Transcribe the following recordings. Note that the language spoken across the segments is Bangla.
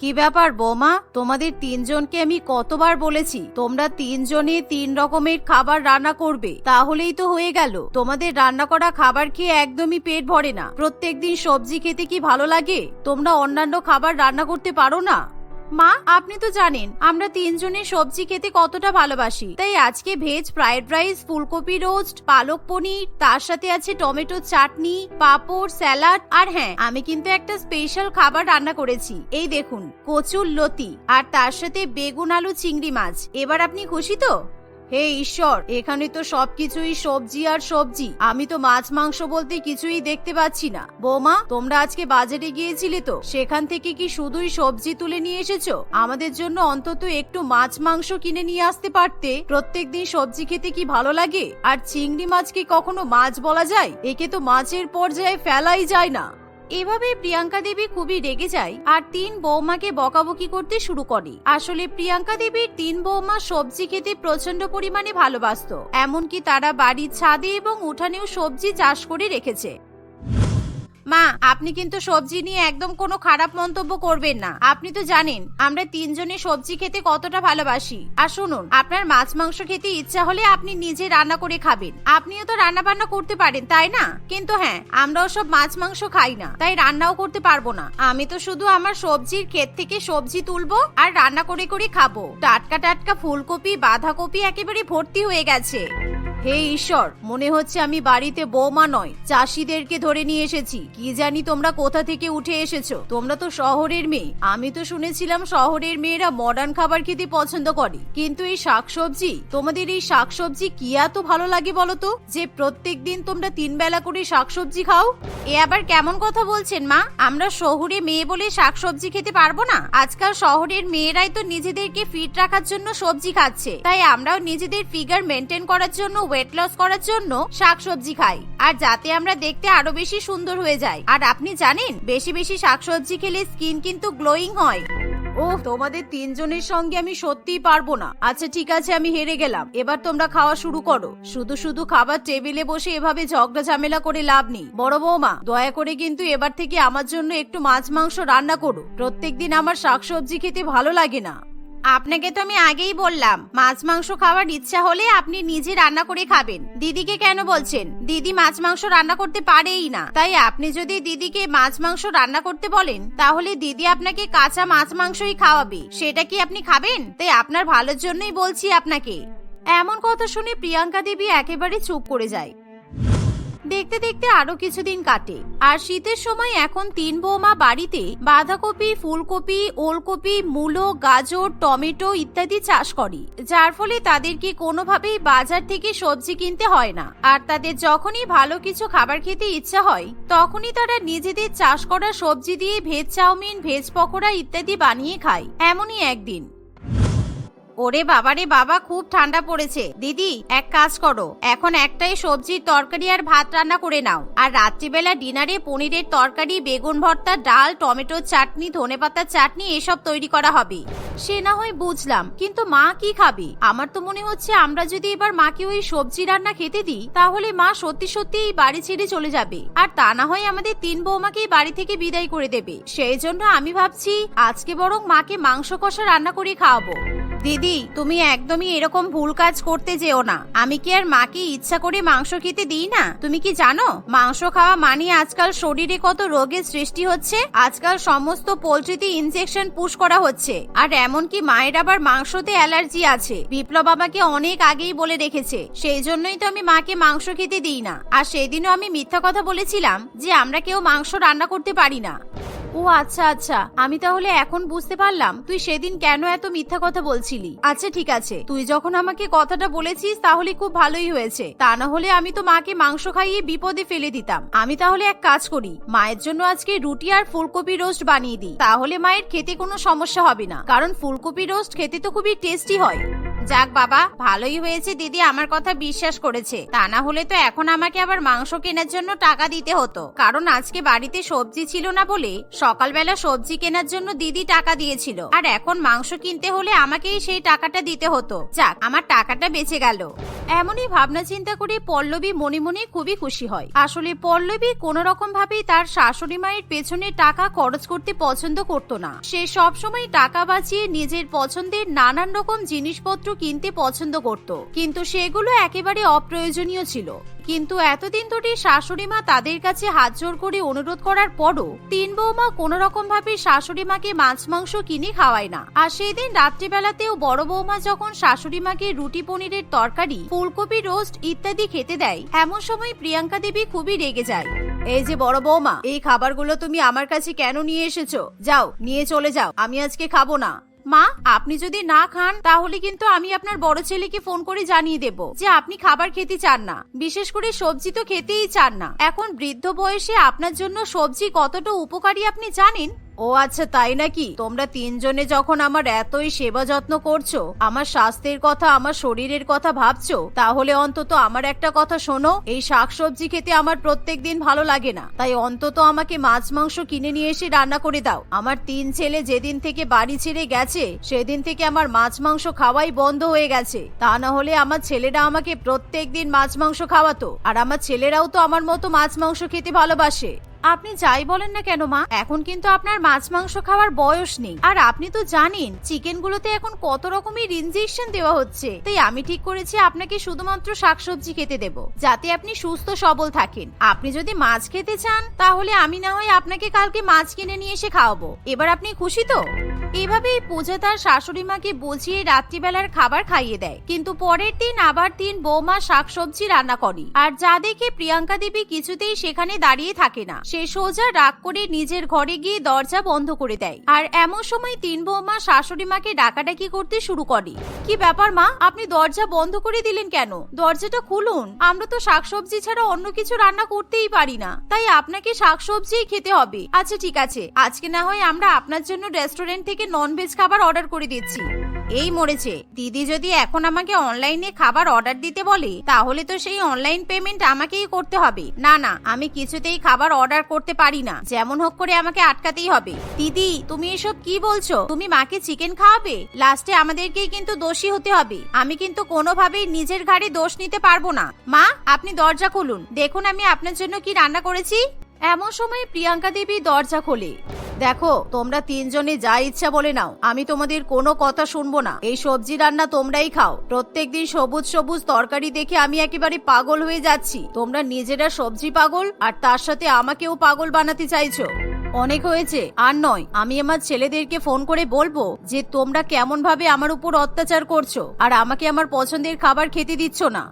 কি ব্যাপার বোমা? তোমাদের তিনজনকে আমি কতবার বলেছি, তোমরা তিনজনে তিন রকমের খাবার রান্না করবে। তাহলেই তো হয়ে গেল। তোমাদের রান্না করা খাবার খেয়ে একদমই পেট ভরে না। প্রত্যেকদিন সবজি খেতে কি ভালো লাগে? তোমরা অন্যান্য খাবার রান্না করতে পারো না? মা, আপনি তো জানেন, আমরা তিনজনে সবজি খেতে কতটা ভালোবাসি। তাই আজকে ভেজ ফ্রাইড রাইস, ফুলকপি রোস্ট, পালক পনির, তার সাথে আছে টমেটো চাটনি, পাঁপড়, স্যালাড, আর হ্যাঁ আমি কিন্তু একটা স্পেশাল খাবার রান্না করেছি। এই দেখুন, কচুর লতি, আর তার সাথে বেগুন আলু চিংড়ি মাছ। এবার আপনি খুশি তো? হে ঈশ্বর, এখানে তো সবকিছুই সবজি আর সবজি। আমি তো মাছ, মাংস বলতে কিছুই দেখতে পাচ্ছি না। বৌমা, তোমরা আজকে বাজারে গিয়েছিলে তো? সেখান থেকে কি শুধুই সবজি তুলে নিয়ে এসেছ? আমাদের জন্য অন্তত একটু মাছ, মাংস কিনে নিয়ে আসতে পারতে। প্রত্যেক দিন সবজি খেতে কি ভালো লাগে? আর চিংড়ি মাছ কি কখনো মাছ বলা যায়? একে তো মাছের পর্যায়ে ফেলাই যায় না। এভাবে প্রিয়াঙ্কা দেবী খুবই রেগে যায় আর তিন বৌমাকে বকাবকি করতে শুরু করে। আসলে প্রিয়াঙ্কা দেবীর তিন বৌমা সবজি খেতে প্রচণ্ড পরিমাণে ভালোবাসত, এমনকি তারা বাড়ির ছাদে এবং উঠানেও সবজি চাষ করে রেখেছে। মা, আপনি কিন্তু সবজি নিয়ে একদম কোনো খারাপ মন্তব্য করবেন না। আপনি তো জানেন, আমরা তিনজনে সবজি খেতে কতটা ভালোবাসি। আর শুনুন, আপনার মাছ মাংস খেতে ইচ্ছা হলে আপনি নিজে রান্না করে খাবেন। আপনিও তো রান্না বান্না করতে পারেন, তাই না? কিন্তু হ্যাঁ আমরাও সব মাছ মাংস খাই না, তাই রান্নাও করতে পারব না। আমি তো শুধু আমার সবজির ক্ষেত থেকে সবজি তুলবো আর রান্না করে করে খাব। টাটকা টাটকা ফুলকপি, বাঁধাকপি একেবারে ভর্তি হয়ে গেছে। হে ঈশ্বর, মনে হচ্ছে আমি বাড়িতে বৌমা নয় চাষিদেরকে ধরে নিয়ে এসেছি। কি জানি তোমরা কোথা থেকে উঠে এসেছ? তোমরা তো শহরের মেয়ে। আমি তো শুনেছিলাম শহরের মেয়েরা মডার্ন খাবার খেতে পছন্দ করে। কিন্তু এই শাকসবজি, তোমাদের এই শাকসবজি কি এত ভালো লাগে বলো তো? যে প্রত্যেক দিন তোমরা তিন বেলা করে শাকসবজি খাও? এ আবার কেমন কথা বলছেন মা? আমরা শহুরে মেয়ে বলে শাকসবজি খেতে পারব না। আজকাল শহরের মেয়েরাই তো নিজেদেরকে ফিট রাখার জন্য সবজি খাচ্ছে। তাই আমরাও নিজেদের ফিগার মেনটেন করার জন্য ওয়েট লস করার জন্য শাকসবজি খাই। আর যাতে আমরা দেখতে আরও বেশি সুন্দর হয়ে যাই। আর আপনি জানেন, বেশি বেশি শাকসবজি খেলে স্কিন কিন্তু গ্লোয়িং হয়। ও তোমাদের তিনজনের সঙ্গে আমি সত্যিই পারব না। আচ্ছা ঠিক আছে, আমি হেরে গেলাম। এবার তোমরা খাওয়া শুরু করো। শুধু শুধু খাবার টেবিলে বসে এভাবে ঝগড়া ঝামেলা করে লাভ নেই। বড় বৌমা, দয়া করে কিন্তু এবার থেকে আমার জন্য একটু মাছ মাংস রান্না করো। প্রত্যেকদিন আমার শাকসবজি খেতে ভালো লাগে না। আপনাকে তো আমি আগেই বললাম, মাছ, মাংস খাওয়ার ইচ্ছা হলে আপনি নিজে রান্না করে খাবেন। দিদিকে কেন বলছেন? দিদি মাছ, মাংস রান্না করতে পারেই না। তাই আপনি যদি দিদিকে মাছ, মাংস রান্না করতে বলেন, তাহলে দিদি আপনাকে কাঁচা মাছ, মাংসই খাওয়াবে। সেটা কি আপনি খাবেন? তাই আপনার ভালোর জন্যই বলছি আপনাকে। এমন কথা শুনে প্রিয়াঙ্কা দেবী একেবারে চুপ করে যায়। দেখতে দেখতে আরও কিছুদিন কাটে। আর শীতের সময় এখন তিন বৌমা বাড়িতে বাঁধাকপি, ফুলকপি, ওলকপি, মূলো, গাজর, টমেটো ইত্যাদি চাষ করে। যার ফলে তাদেরকে কোনোভাবেই বাজার থেকে সবজি কিনতে হয় না। আর তাদের যখনই ভালো কিছু খাবার খেতে ইচ্ছা হয়, তখনই তারা নিজেদের চাষ করা সবজি দিয়ে ভেজ চাউমিন, ভেজ পকোড়া ইত্যাদি বানিয়ে খায়। এমনই একদিন। ওরে বাবারে বাবা, খুব ঠান্ডা পড়েছে। দিদি, এক কাজ করো, এখন একটাই সবজির তরকারি আর ভাত রান্না করে নাও। আর রাত্রিবেলা ডিনারে পনিরের তরকারি, বেগুন ভর্তা, ডাল, টমেটোর চাটনি, ধনেপাতার চাটনি, এসব তৈরি করা হবে। সে না হয় বুঝলাম, কিন্তু মা কি খাবে? আমার তো মনে হচ্ছে আমরা যদি এবার মাকে ওই সবজি রান্না খেতে দিই, তাহলে মা সত্যি সত্যি এই বাড়ি ছেড়ে চলে যাবে। আর তা না হয় আমাদের তিন বৌমাকে এই বাড়ি থেকে বিদায় করে দেবে। সেই জন্য আমি ভাবছি, আজকে বরং মাকে মাংস কষা রান্না করে খাওয়াবো। দিদি, তুমি একদমই এরকম ভুল কাজ করতে যেও না। আমি কি আর মাকে ইচ্ছা করে মাংস খেতে দিই না? তুমি কি জানো, মাংস খাওয়া মানে আজকাল শরীরে কত রোগের সৃষ্টি হচ্ছে? আজকাল সমস্ত পোলট্রিতে ইনজেকশন পুশ করা হচ্ছে। আর এমনকি মায়ের আবার মাংসতে অ্যালার্জি আছে। বিপ্লব আমাকে অনেক আগেই বলে রেখেছে, সেই জন্যই তো আমি মাকে মাংস খেতে দিই না। আর সেদিনও আমি মিথ্যা কথা বলেছিলাম যে আমরা কেউ মাংস রান্না করতে পারি না। ও আচ্ছা আচ্ছা। আমি তাহলে এখন বুঝতে পারলাম তুই সেদিন কেন এত মিথ্যা কথা বলছিলি। আচ্ছা ঠিক আছে। তুই যখন আমাকে কথাটা বলেছিস তাহলে খুব ভালোই হয়েছে। তা না হলে আমি তো মাকে মাংস খাইয়ে বিপদে ফেলে দিতাম। আমি তাহলে এক কাজ করি, মায়ের জন্য আজকে রুটি আর ফুলকপি রোস্ট বানিয়ে দিই। তাহলে মায়ের খেতে কোনো সমস্যা হবে না। কারণ ফুলকপি রোস্ট খেতে তো খুবই টেস্টি হয়। যাক বাবা, ভালোই হয়েছে দিদি আমার কথা বিশ্বাস করেছে। তা না হলে তো এখন আমাকে আবার মাংস কেনার জন্য টাকা দিতে হতো। কারণ আজকে বাড়িতে সবজি ছিল না বলে সকালবেলা সবজি কেনার জন্য দিদি টাকা দিয়েছিল। আর এখন মাংস কিনতে হলে আমাকেই সেই টাকাটা দিতে হতো। যাক, আমার টাকাটা বেঁচে গেল। এমনই ভাবনা চিন্তা করে পল্লবী মনে মনে খুবই খুশি হয়। আসলে পল্লবী কোন রকম ভাবেই তার শাশুড়ি মায়ের পেছনে টাকা খরচ করতে পছন্দ করত না। সে সবসময় টাকা বাঁচিয়ে নিজের পছন্দের নানান রকম জিনিসপত্র কিনতে পছন্দ করত। কিন্তু সেগুলো একেবারে অপ্রয়োজনীয় ছিল। কিন্তু এতদিন ধরে শাশুড়ি মা তাদের কাছে হাত জোর করে অনুরোধ করার পরও তিন বৌমা কোন রকম ভাবে শাশুড়ি মাকে মাছ, মাংস কিনে খাওয়ায় না। আর সেই দিন রাত্রিবেলাতেও বড় বৌমা যখন শাশুড়ি মাকে রুটি পনিরের তরকারি, ফুলকপি রোস্ট ইত্যাদি খেতে দেয়, এমন সময় প্রিয়াঙ্কা দেবী খুবই রেগে যায়। এই যে বড় বৌমা, এই খাবারগুলো তুমি আমার কাছে কেন নিয়ে এসেছ? যাও, নিয়ে চলে যাও, আমি আজকে খাব না। মা, আপনি যদি না খান, তাহলে কিন্তু আমি আপনার বড় ছেলেকে ফোন করে জানিয়ে দেব যে আপনি খাবার খেতে চান না। বিশেষ করে সবজি তো খেতেই চান না। এখন বৃদ্ধ বয়সে আপনার জন্য সবজি কতটা উপকারী আপনি জানেন? ও আচ্ছা তাই নাকি? তোমরা তিনজনে যখন আমার এতই সেবা যত্ন করছ, আমার স্বাস্থ্যের কথা, আমার শরীরের কথা ভাবছ, তাহলে অন্তত আমার একটা কথা শোনো, এই শাকসবজি খেতে আমার প্রত্যেক দিন ভালো লাগে না। তাই অন্তত আমাকে মাছ, মাংস কিনে নিয়ে এসে রান্না করে দাও। আমার তিন ছেলে যেদিন থেকে বাড়ি ছেড়ে গেছে, সেদিন থেকে আমার মাছ, মাংস খাওয়াই বন্ধ হয়ে গেছে। তা না হলে আমার ছেলেরা আমাকে প্রত্যেক দিন মাছ, মাংস খাওয়াতো, আর আমার ছেলেরাও তো আমার মতো মাছ, মাংস খেতে ভালোবাসে। আপনি যাই বলেন না কেন, মা? এখন কিন্তু আপনার মাছ, মাংস খাওয়ার বয়স নেই। আর আপনি তো জানেন চিকেন গুলোতে এখন কত রকমের ইনজেকশন দেওয়া হচ্ছে। তাই আমি ঠিক করেছি আপনাকে শুধুমাত্র শাকসবজি খেতে দেব, যাতে আপনি সুস্থ সবল থাকেন। আপনি যদি মাছ খেতে চান, তাহলে আমি না হয় আপনাকে কালকে মাছ কিনে নিয়ে এসে খাওয়াবো। এবার আপনি খুশি তো? এভাবেই পূজা তার শাশুড়ি মাকে বুঝিয়ে রাত্রিবেলার খাবার খাইয়ে দেয়। কিন্তু পরের দিন আবার তিন বৌমা শাকসবজি রান্না করে। আর যা দেখে প্রিয়াঙ্কা দেবী কিছুতেই সেখানে দাঁড়িয়ে থাকে না। সে সোজা রাগ করে নিজের ঘরে গিয়ে দরজা বন্ধ করে দেয়। আর এমন সময় তিন বৌমা শাশুড়ি মাকে ডাকাডাকি করতে শুরু করে। কি ব্যাপার মা? আপনি দরজা বন্ধ করে দিলেন কেন? দরজাটা খুলুন। আমরা তো শাকসবজি ছাড়া অন্য কিছু রান্না করতেই পারি না। তাই আপনাকে শাকসবজিই খেতে হবে। আচ্ছা ঠিক আছে। আজকে না হয় আমরা আপনার জন্য রেস্টুরেন্ট থেকে ননভেজ খাবার অর্ডার করে দিচ্ছি। এই মরেছে। দিদি যদি এখন আমাকে অনলাইনে খাবার অর্ডার দিতে বলে, তাহলে তো সেই অনলাইন পেমেন্ট আমাকেই করতে হবে। না না, আমি কিছুতেই খাবার অর্ডার করতে পারি না। যেমন হোক করে আমাকে আটকাতেই হবে। দিদি, তুমি এসব কি বলছো? তুমি মাকে চিকেন খাওয়াবে? লাস্টে আমাদেরকেই কিন্তু দোষী হতে হবে। আমি কিন্তু কোনোভাবেই নিজের ঘাড়ে দোষ নিতে পারব না। মা, আপনি দরজা খুলুন। দেখুন আমি আপনার জন্য কি রান্না করেছি। এমন সময় প্রিয়াঙ্কা দেবী দরজা খোলে। দেখো, তোমরা তিনজনে যা ইচ্ছা বলে নাও। আমি তোমাদের কোনো কথা শুনব না। এই সবজি রান্না তোমরাই খাও। প্রত্যেক দিন সবুজ সবুজ তরকারি দেখে আমি একেবারে পাগল হয়ে যাচ্ছি। তোমরা নিজেরা সবজি পাগল, আর তার সাথে আমাকেও পাগল বানাতে চাইছো। অনেক হয়েছে, আর নয়, আমি আমার ছেলেদেরকে ফোন করে বলব যে তোমরা কেমন ভাবে আমার উপর অত্যাচার করছ, আর আমাকে আমার পছন্দের খাবার খেতে দিচ্ছ না।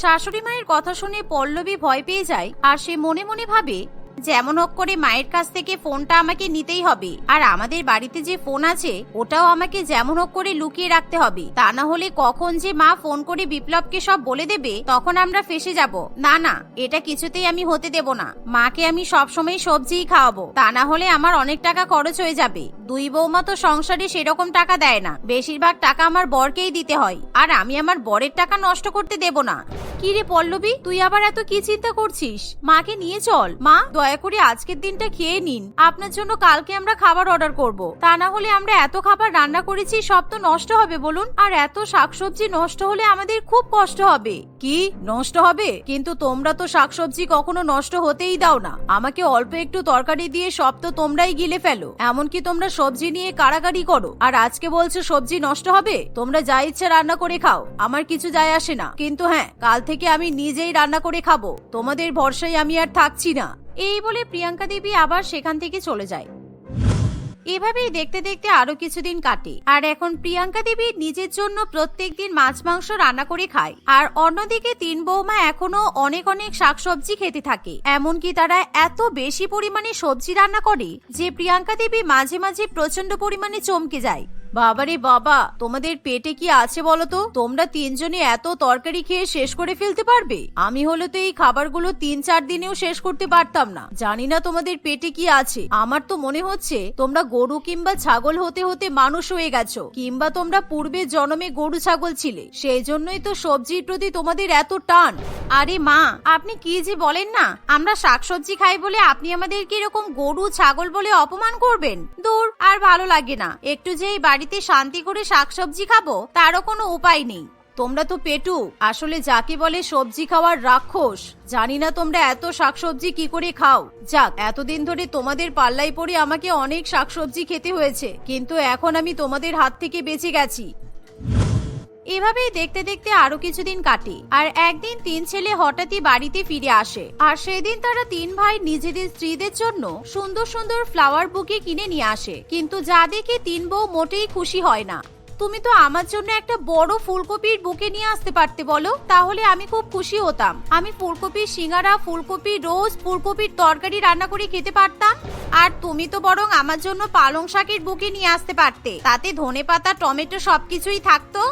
শাশুড়ি মায়ের কথা শুনে পল্লবী ভয় পেয়ে যায়, আর সে মনে মনে ভাবে যেমন হোক করে মায়ের কাছ থেকে ফোনটা আমাকে নিতেই হবে। আর আমাদের বাড়িতে যে ফোন আছে, ওটাও আমাকে যেমন হোক করে লুকিয়ে রাখতে হবে। তা না হলে কখন যে মা ফোন করে বিপ্লবকে সব বলে দেবে, তখন আমরা ফেসে যাব। না না, এটা কিছুতেই আমি হতে দেব না। মাকে আমি সবসময় সবজিই খাওয়াবো। তা না হলে আমার অনেক টাকা খরচ হয়ে যাবে। দুই বৌমা তো সংসারে সেরকম টাকা দেয় না। বেশিরভাগ টাকা আমার বরকেই দিতে হয়। আর আমি আমার বরের টাকা নষ্ট করতে দেব না। কি রে পল্লবী, তুই আবার এত কি চিন্তা করছিস? মাকে নিয়ে চল। মা দয়া করে আজকের দিনটা খেয়ে নিন। আপনার জন্য কালকে আমরা খাবার অর্ডার করব। তা না হলে আমরা এত খাবার রান্না করেছি, সব তো নষ্ট হবে বলুন। আর এত শাকসবজি নষ্ট হলে আমাদের খুব কষ্ট হবে। কি? নষ্ট হবে? কিন্তু তোমরা তো শাকসবজি কখনো নষ্ট হতেই দাও না। আমাকে অল্প একটু তরকারি দিয়ে সব তো তোমরাই গিলে ফেলো। এমনকি তোমরা সবজি নিয়ে কাড়াকাড়ি করো। আর আজকে বলছো সবজি নষ্ট হবে? তোমরা যা ইচ্ছে রান্না করে খাও। আমার কিছু যায় আসে না। কিন্তু হ্যাঁ কাল থেকে আমি নিজেই রান্না করে খাব। তোমাদের ভরসায় আমি আর থাকছি না। এই বলে প্রিয়াঙ্কা দেবী আবার সেখান থেকে চলে যায়। এভাবেই দেখতে দেখতে আরও কিছুদিন কাটে। আর এখন প্রিয়াঙ্কা দেবী নিজের জন্য প্রত্যেক দিন মাছ, মাংস রান্না করে খায়। আর অন্যদিকে তিন বৌমা এখনও অনেক অনেক শাকসবজি খেতে থাকে। এমনকি তারা এত বেশি পরিমাণে সবজি রান্না করে যে প্রিয়াঙ্কা দেবী মাঝে মাঝে প্রচণ্ড পরিমাণে চমকে যায়। বাবারে বাবা, তোমাদের পেটে কি আছে বলো তো তোমরা তিনজনে এত তরকারি খেয়ে শেষ করে ফেলতে পারবে? আমি হলে তো এই খাবারগুলো তিন চার দিনেও শেষ করতে পারতাম না। জানি না তোমাদের পেটে কি আছে। আমার তো মনে হচ্ছে, তোমরা গরু কিংবা ছাগল হতে হতে মানুষ হয়ে গেছো, কিংবা তোমরা পূর্বে জন্মে গরু ছাগল ছিলে। সেই জন্যই তো সবজির প্রতি তোমাদের এত টান। আরে মা, আপনি কি যে বলেন না? আমরা শাকসবজি খাই বলে আপনি আমাদেরকে এরকম গরু ছাগল বলে অপমান করবেন? দূর, আর ভালো লাগে না। একটু যে এই বাড়িতে শান্তি করে শাকসবজি খাব, তারও কোনো উপায় নেই। তোমরা তো পেটু, আসলে যাকে বলে সবজি খাওয়ার রাক্ষস, জানি না তোমরা এত শাকসবজি কি করে খাও। যাক, এতদিন ধরে তোমাদের পাল্লাই পড়ে আমাকে অনেক শাকসবজি খেতে হয়েছে, কিন্তু এখন আমি তোমাদের হাত থেকে বেঁচে গেছি। এভাবেই দেখতে দেখতে আরও কিছুদিন কাটে, আর একদিন তিন ছেলে হঠাৎই বাড়িতে ফিরে আসে, আর সেদিন তারা তিন ভাই নিজেদের স্ত্রীদের জন্য সুন্দর সুন্দর ফ্লাওয়ার বুকে কিনে নিয়ে আসে, কিন্তু যা দেখে তিন বউ মোটেই খুশি হয় না। তুমি তো আমার জন্য একটা বড় ফুলকপির বুকে নিয়ে আসতে পারতে বলো, তাহলে আমি খুব খুশি হতাম। আমি ফুলকপির সিঙ্গারা, ফুলকপি রোজ ফুলকপির তরকারি রান্না করে খেতে পারতাম, আর তুমি তো বরং আমার জন্য পালং শাকের বুকে নিয়ে আসতে পারতে। তাতে ধনে পাতা টমেটো সবকিছুই থাকতো।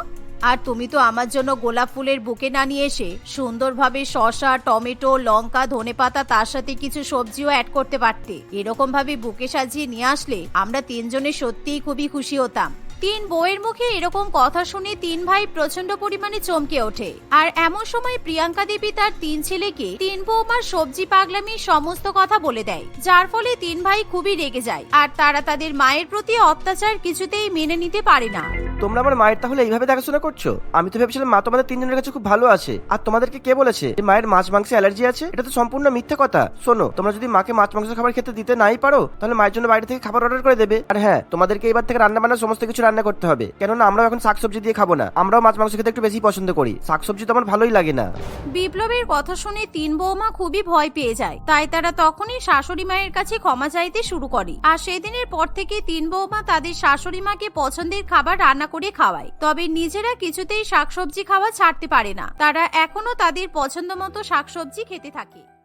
আর তুমি তো আমার জন্য গোলাপ ফুলের বুকে না নিয়ে এসে সুন্দরভাবে শসা, টমেটো, লঙ্কা, ধনেপাতা, তার সাথে কিছু সবজিও অ্যাড করতে পারতে। এরকম ভাবে বুকে সাজিয়ে নিয়ে আসলে আমরা তিনজনে সত্যিই খুবই খুশি হতাম। তিন বউয়ের মুখে এরকম কথা শুনে তিন ভাই প্রচণ্ড পরিমাণে চমকে ওঠে। আর এমন সময় প্রিয়াঙ্কা দেবী তার তিন ছেলেকে তিন বৌমার সবজি পাগলামি সমস্ত কথা বলে দেয়, যার ফলে তিন ভাই খুবই রেগে যায়, আর তারা তাদের মায়ের প্রতি অত্যাচার কিছুতেই মেনে নিতে পারে না। তোমরা আমার মায়ের তাহলে এইভাবে দেখাশোনা করছ? আমি তো ভেবেছিলাম মা তোমাদের তিনজনের কাছে খুব ভালো আছে। আর তোমাদেরকে কে বলেছে যে মায়ের মাছ মাংসে অ্যালার্জি আছে? এটা তো সম্পূর্ণ মিথ্যা কথা। শোনো, তোমরা যদি মাকে মাছ মাংস খাবার খেতে দিতে নাই পারো, তাহলে মায়ের জন্য বাইরে থেকে খাবার অর্ডার করে দেবে। আর হ্যাঁ তোমাদেরকে এবার থেকে রান্না বান্না সমস্ত কিছু রান্না করতে হবে। কেননা আমরা এখন শাকসবজি দিয়ে খাব না। আমরাও মাছ মাংস খেতে একটু বেশি পছন্দ করি। শাকসবজি তো আমার ভালোই লাগে না। বিপ্লবের কথা শুনে তিন বৌমা খুবই ভয় পেয়ে যায়। তাই তারা তখনই শাশুড়ি মায়ের কাছে ক্ষমা চাইতে শুরু করে। আর সেদিনের পর থেকে তিন বৌমা তাদের শাশুড়ি মাকে পছন্দের খাবার রান্না করে খাওয়ায়। তবে নিজেরা কিছুতেই শাকসবজি খাওয়া ছাড়তে পারে না। তারা এখনও তাদের পছন্দ মতো শাকসবজি খেতে থাকে।